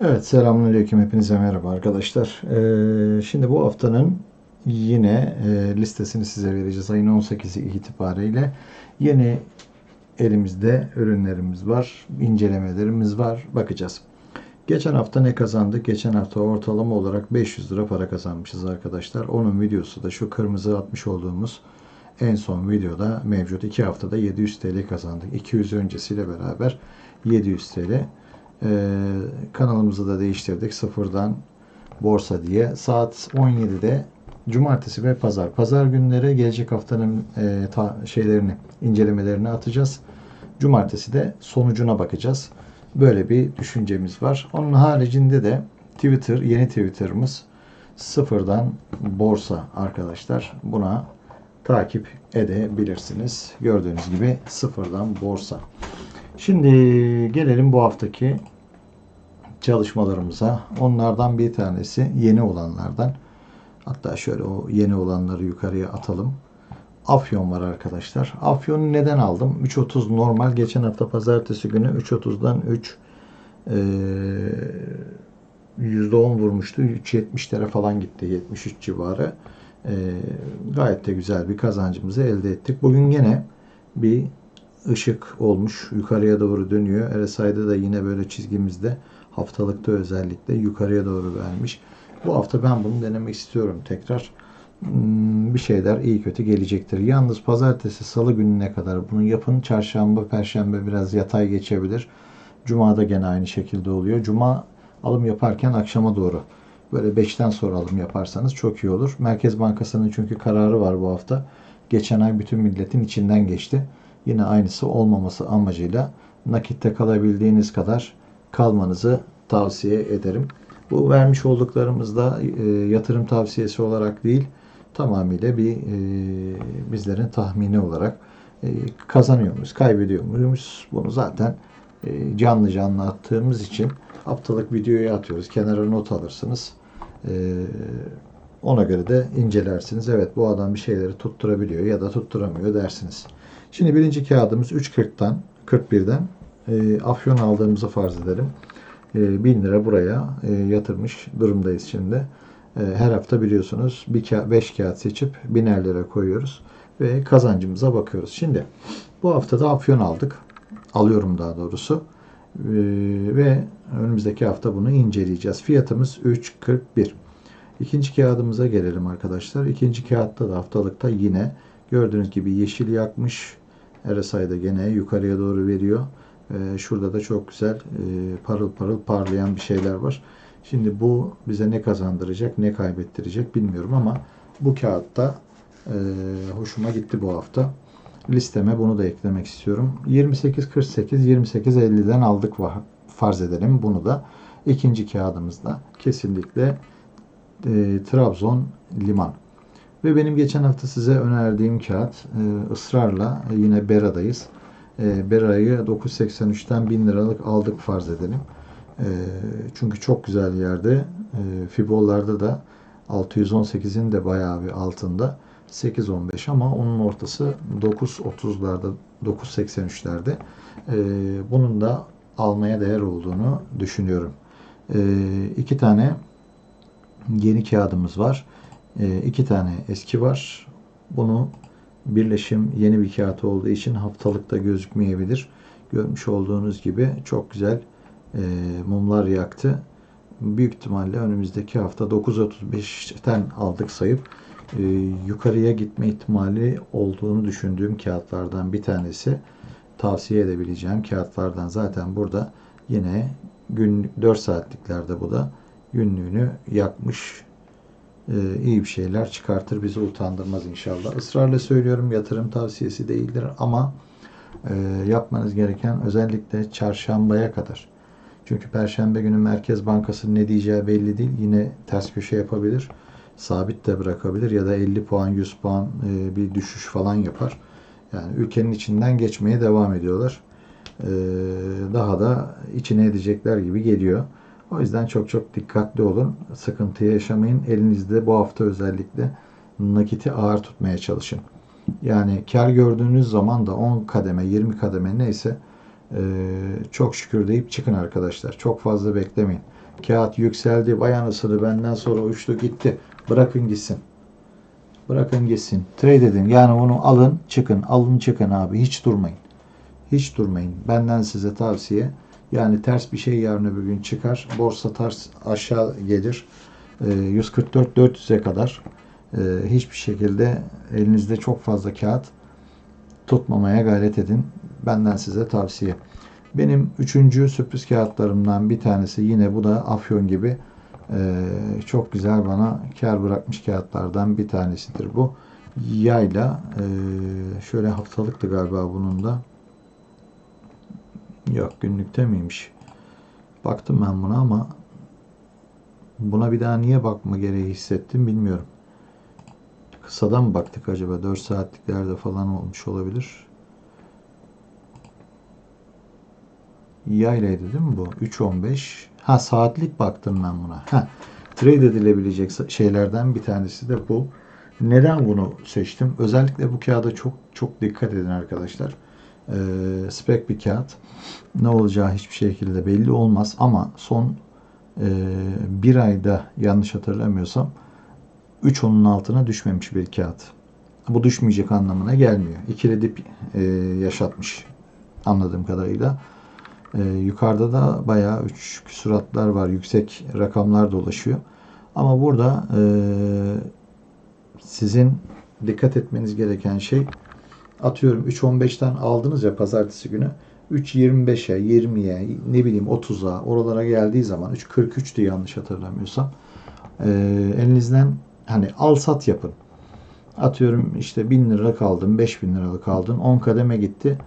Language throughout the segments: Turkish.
Evet, selamünaleyküm. Hepinize merhaba arkadaşlar. Ee, şimdi bu haftanın yine e, listesini size vereceğiz. Ayın 18'i itibariyle yeni elimizde ürünlerimiz var, incelemelerimiz var. Bakacağız. Geçen hafta ne kazandık? Geçen hafta ortalama olarak 500 lira para kazanmışız arkadaşlar. Onun videosu da şu kırmızı atmış olduğumuz en son videoda mevcut. 2 haftada 700 TL kazandık. 200 öncesiyle beraber 700 TL. Ee, kanalımızı da değiştirdik. Sıfırdan borsa diye. Saat 17'de cumartesi ve pazar. Pazar günleri gelecek haftanın e, ta- şeylerini, incelemelerini atacağız. Cumartesi de sonucuna bakacağız. Böyle bir düşüncemiz var. Onun haricinde de Twitter, yeni Twitter'ımız sıfırdan borsa arkadaşlar. Buna takip edebilirsiniz. Gördüğünüz gibi sıfırdan borsa. Şimdi gelelim bu haftaki çalışmalarımıza. Onlardan bir tanesi yeni olanlardan. Hatta şöyle o yeni olanları yukarıya atalım. Afyon var arkadaşlar. Afyon'u neden aldım? 3.30 normal. Geçen hafta pazartesi günü 3.30'dan 3 eee, %10 vurmuştu. 3.70'lere falan gitti. 73 civarı. Eee, gayet de güzel bir kazancımızı elde ettik. Bugün yine bir ışık olmuş. Yukarıya doğru dönüyor. RSI'de de yine böyle çizgimizde haftalıkta özellikle yukarıya doğru vermiş. Bu hafta ben bunu denemek istiyorum tekrar. Hmm, Bir şeyler iyi kötü gelecektir. Yalnız pazartesi, salı gününe kadar bunu yapın. Çarşamba, perşembe biraz yatay geçebilir. Cuma'da gene aynı şekilde oluyor. Cuma alım yaparken akşama doğru böyle 5'ten sonra alım yaparsanız çok iyi olur. Merkez Bankası'nın çünkü kararı var bu hafta. Geçen ay bütün milletin içinden geçti. Yine aynısı olmaması amacıyla nakitte kalabildiğiniz kadar kalmanızı tavsiye ederim. Bu vermiş olduklarımız da e, yatırım tavsiyesi olarak değil, tamamıyla bir e, bizlerin tahmini olarak e, kazanıyor muyuz, kaybediyor muyuz? Bunu zaten e, canlı canlı attığımız için haftalık videoya atıyoruz. Kenara not alırsınız. E, ona göre de incelersiniz. Evet bu adam bir şeyleri tutturabiliyor ya da tutturamıyor dersiniz. Şimdi birinci kağıdımız 3.40'tan 41'den e, afyon aldığımızı farz edelim. E, 1000 lira buraya e, yatırmış durumdayız şimdi. E, her hafta biliyorsunuz 5 kağıt seçip 1000'er lira koyuyoruz ve kazancımıza bakıyoruz. Şimdi bu haftada afyon aldık. Alıyorum daha doğrusu. E, ve önümüzdeki hafta bunu inceleyeceğiz. Fiyatımız 3.41. İkinci kağıdımıza gelelim arkadaşlar. İkinci kağıtta da haftalıkta yine gördüğünüz gibi yeşil yakmış. RSI'da gene yukarıya doğru veriyor. Ee, şurada da çok güzel e, parıl parıl parlayan bir şeyler var. Şimdi bu bize ne kazandıracak, ne kaybettirecek bilmiyorum ama bu kağıtta e, hoşuma gitti bu hafta. Listeme bunu da eklemek istiyorum. 28.48, 28.50'den aldık farz edelim bunu da. İkinci kağıdımızda kesinlikle e, Trabzon liman. Ve benim geçen hafta size önerdiğim kağıt e, ısrarla e, yine Bera'dayız. E, Bera'yı 983'ten 1000 liralık aldık farz edelim. E, çünkü çok güzel yerde. E, Fibollarda da 618'in de bayağı bir altında. 8.15 ama onun ortası 9.30'larda 9.83'lerde. E, bunun da almaya değer olduğunu düşünüyorum. E, iki tane yeni kağıdımız var. E, iki tane eski var. Bunu birleşim yeni bir kağıt olduğu için haftalıkta gözükmeyebilir. Görmüş olduğunuz gibi çok güzel e, mumlar yaktı. Büyük ihtimalle önümüzdeki hafta 9.35'ten aldık sayıp e, yukarıya gitme ihtimali olduğunu düşündüğüm kağıtlardan bir tanesi. Tavsiye edebileceğim kağıtlardan zaten burada yine gün 4 saatliklerde bu da günlüğünü yakmış iyi bir şeyler çıkartır bizi utandırmaz inşallah. Israrla söylüyorum yatırım tavsiyesi değildir ama e, yapmanız gereken özellikle çarşambaya kadar. Çünkü perşembe günü Merkez Bankası'nın ne diyeceği belli değil. Yine ters köşe yapabilir. Sabit de bırakabilir ya da 50 puan 100 puan e, bir düşüş falan yapar. Yani ülkenin içinden geçmeye devam ediyorlar. E, daha da içine edecekler gibi geliyor. O yüzden çok çok dikkatli olun. Sıkıntı yaşamayın. Elinizde bu hafta özellikle nakiti ağır tutmaya çalışın. Yani kar gördüğünüz zaman da 10 kademe, 20 kademe neyse e, çok şükür deyip çıkın arkadaşlar. Çok fazla beklemeyin. Kağıt yükseldi. Vay anasını benden sonra uçtu gitti. Bırakın gitsin. Bırakın gitsin. Trade edin. Yani onu alın çıkın. Alın çıkın abi. Hiç durmayın. Hiç durmayın. Benden size tavsiye. Yani ters bir şey yarın öbür gün çıkar. Borsa ters aşağı gelir. Ee, 144-400'e kadar e, hiçbir şekilde elinizde çok fazla kağıt tutmamaya gayret edin. Benden size tavsiye. Benim üçüncü sürpriz kağıtlarımdan bir tanesi yine bu da Afyon gibi e, çok güzel bana kar bırakmış kağıtlardan bir tanesidir bu. Yayla şöyle haftalıktı galiba bunun da. Yok günlükte miymiş? Baktım ben buna ama buna bir daha niye bakma gereği hissettim bilmiyorum. Kısadan mı baktık acaba? 4 saatliklerde falan olmuş olabilir. Yaylaydı değil mi bu? 3.15. Ha saatlik baktım ben buna. Ha trade edilebilecek şeylerden bir tanesi de bu. Neden bunu seçtim? Özellikle bu kağıda çok çok dikkat edin arkadaşlar. Ee, spek bir kağıt. Ne olacağı hiçbir şekilde belli olmaz ama son e, bir ayda yanlış hatırlamıyorsam 3 onun altına düşmemiş bir kağıt. Bu düşmeyecek anlamına gelmiyor. İkili dip e, yaşatmış anladığım kadarıyla. E, yukarıda da bayağı 3 küsuratlar var. Yüksek rakamlar dolaşıyor. Ama burada e, sizin dikkat etmeniz gereken şey atıyorum 3.15'ten aldınız ya pazartesi günü 3.25'e, 20'ye, ne bileyim 30'a oralara geldiği zaman 3.43'tü yanlış hatırlamıyorsam e, elinizden hani al sat yapın. Atıyorum işte 1000 lira kaldın, 5000 liralık aldın, 10 kademe gitti.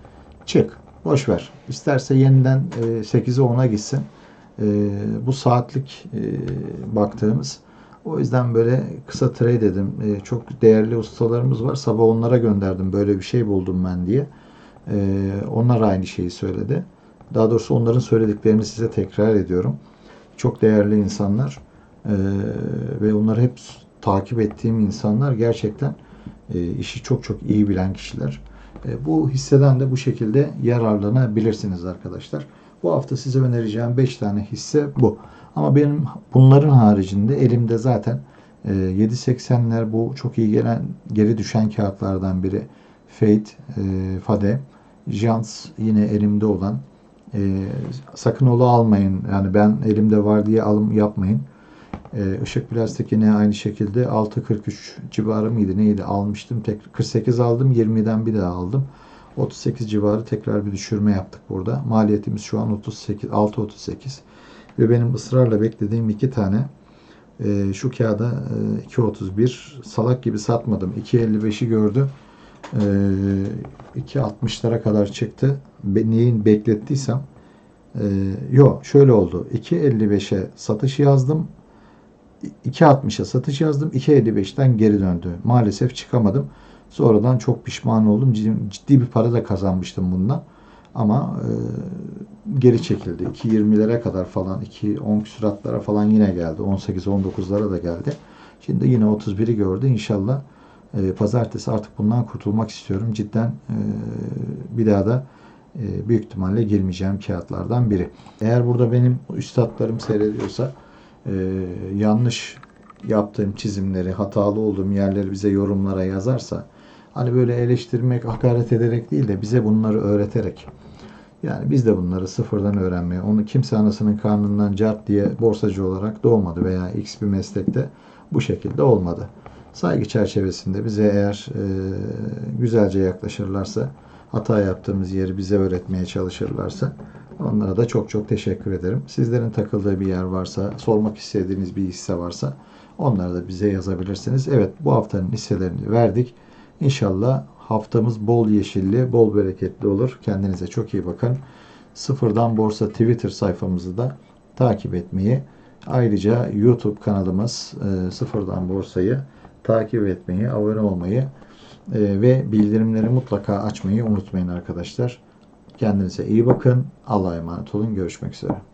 Çık. Boş ver. İsterse yeniden e, 8'e 10'a gitsin. E, bu saatlik e, baktığımız o yüzden böyle kısa trade dedim. E, çok değerli ustalarımız var. Sabah onlara gönderdim. Böyle bir şey buldum ben diye. E, onlar aynı şeyi söyledi. Daha doğrusu onların söylediklerini size tekrar ediyorum. Çok değerli insanlar e, ve onları hep takip ettiğim insanlar gerçekten e, işi çok çok iyi bilen kişiler. E, bu hisseden de bu şekilde yararlanabilirsiniz arkadaşlar. Bu hafta size önereceğim 5 tane hisse bu. Ama benim bunların haricinde elimde zaten e, 7.80'ler bu çok iyi gelen geri düşen kağıtlardan biri. Fate, e, Fade, Jans yine elimde olan. E, sakın ola almayın. Yani ben elimde var diye alım yapmayın. E, ışık plastik yine aynı şekilde 6.43 civarı mıydı neydi almıştım. Tek, 48 aldım 20'den bir daha aldım. 38 civarı tekrar bir düşürme yaptık burada. Maliyetimiz şu an 38 6.38 ve benim ısrarla beklediğim iki tane e, şu kağıda e, 2.31 salak gibi satmadım. 2.55'i gördü. E, 2.60'lara kadar çıktı. Be, neyin beklettiysem e, yok şöyle oldu. 2.55'e satış yazdım. 2.60'a satış yazdım. 2.55'ten geri döndü. Maalesef çıkamadım. Sonradan çok pişman oldum. Ciddi, ciddi bir para da kazanmıştım bundan. Ama e, geri çekildi. 2.20'lere kadar falan 2.10 küsuratlara falan yine geldi. 18-19'lara da geldi. Şimdi yine 31'i gördü. İnşallah e, pazartesi artık bundan kurtulmak istiyorum. Cidden e, bir daha da e, büyük ihtimalle girmeyeceğim kağıtlardan biri. Eğer burada benim üstadlarım seyrediyorsa e, yanlış yaptığım çizimleri, hatalı olduğum yerleri bize yorumlara yazarsa hani böyle eleştirmek, hakaret ederek değil de bize bunları öğreterek yani biz de bunları sıfırdan öğrenmeye, onu kimse anasının karnından cart diye borsacı olarak doğmadı veya x bir meslekte bu şekilde olmadı. Saygı çerçevesinde bize eğer e, güzelce yaklaşırlarsa, hata yaptığımız yeri bize öğretmeye çalışırlarsa onlara da çok çok teşekkür ederim. Sizlerin takıldığı bir yer varsa, sormak istediğiniz bir hisse varsa onları da bize yazabilirsiniz. Evet bu haftanın hisselerini verdik. İnşallah haftamız bol yeşilli, bol bereketli olur. Kendinize çok iyi bakın. Sıfırdan Borsa Twitter sayfamızı da takip etmeyi, ayrıca YouTube kanalımız e, Sıfırdan Borsa'yı takip etmeyi, abone olmayı e, ve bildirimleri mutlaka açmayı unutmayın arkadaşlar. Kendinize iyi bakın. Allah'a emanet olun. Görüşmek üzere.